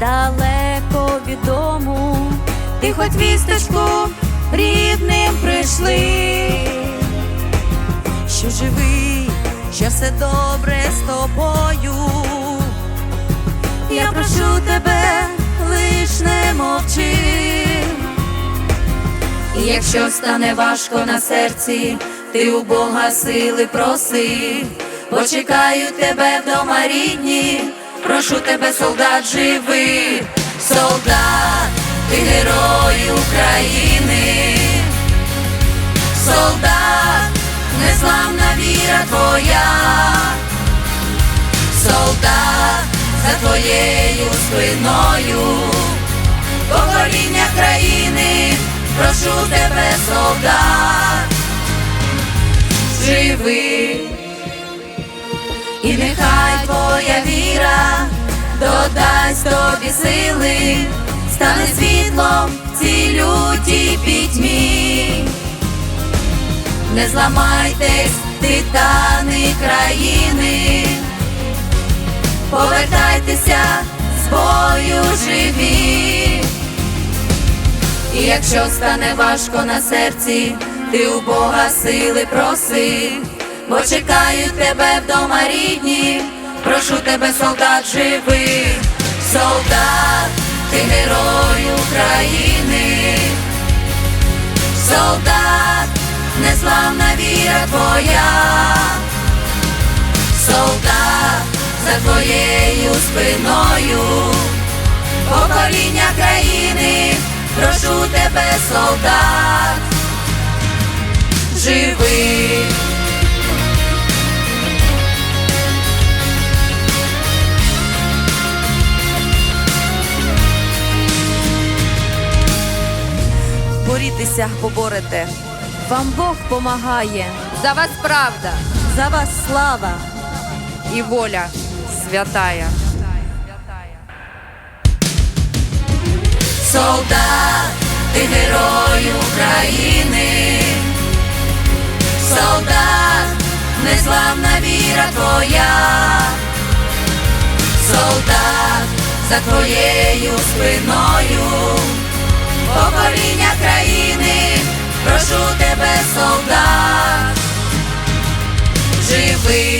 далеко від дому, ти хоч вісточку рідним прийшли, що живий, що все добре з тобою. Я прошу тебе, лиш не мовчи. І якщо стане важко на серці, ти у Бога сили проси, бо чекаю тебе вдома рідні, прошу тебе, солдат, живи, солдат, ти герой України, солдат, незламна віра твоя, солдат, за твоєю спиною. Покоління країни, прошу тебе, солдат, додасть тобі сили, стане світлом в цій пітьмі. Не зламайтесь, титани країни, повертайтеся з бою живі. І якщо стане важко на серці, ти у Бога сили проси, бо чекаю тебе вдома рідні, прошу тебе, солдат, живи, солдат, ти герой України, солдат, незламна віра твоя, солдат, за твоєю спиною. Покоління країни, прошу тебе, солдат, живи. Борітеся, поборете. Вам Бог помагає, За вас правда За вас слава. і воля святая. солдат, ти герой України, солдат, незламна віра твоя, солдат, за твоєю спиною, покоління прошу тебе, солдат, живи.